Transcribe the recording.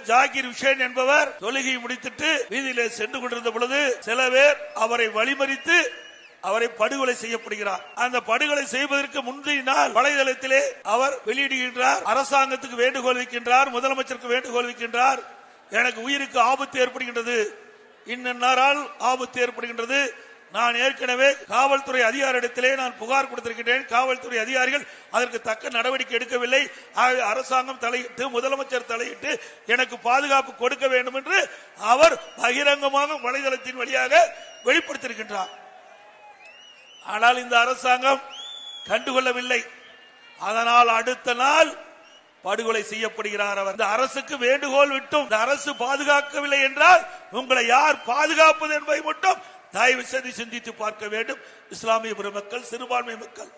திரு Zakir Usain என்பவர் தொழுகை முடித்துட்டு வீதியிலே சென்று கொண்டிருந்த பொழுது சில பேர் அவரை வழிமறித்து அவரை படுகொலை செய்யப்படுகிறார். அந்த படுகொலை செய்வதற்கு முந்தைய நாள் வலைதளத்திலே அவர் வெளியிடுகின்றார். அரசாங்கத்துக்கு வேண்டுகோள் வைக்கின்றார். முதலமைச்சருக்கு வேண்டுகோள் வைக்கின்றார். எனக்கு உயிருக்கு ஆபத்து ஏற்படுகின்றது. இந்நாள் ஆபத்து ஏற்படுகின்றது? நான் ஏற்கனவே காவல்துறை அதிகாரிடத்திலே நான் புகார் கொடுத்திருக்கிறேன். காவல்துறை அதிகாரிகள் அதற்கு தக்க நடவடிக்கை எடுக்கவில்லை. அரசாங்கம் தலையிட்டு முதலமைச்சர் தலையிட்டு எனக்கு பாதுகாப்பு கொடுக்க வேண்டும் என்று அவர் பகிரங்கமாக வலைதளத்தின் வழியாக வெளிப்படுத்தியிருக்கின்றார். ஆனால் இந்த அரசாங்கம் கண்டுகொள்ளவில்லை. அதனால் அடுத்த நாள் படுகொலை செய்யப்படுகிறார். அவர் இந்த அரசுக்கு வேண்டுகோள் விட்டும் இந்த அரசு பாதுகாக்கவில்லை என்றால் உங்களை யார் பாதுகாப்பது என்பதை மட்டும் தயவு செய்து சிந்தித்து பார்க்க வேண்டும். இஸ்லாமிய பெருமக்கள் சிறுபான்மை மக்கள்.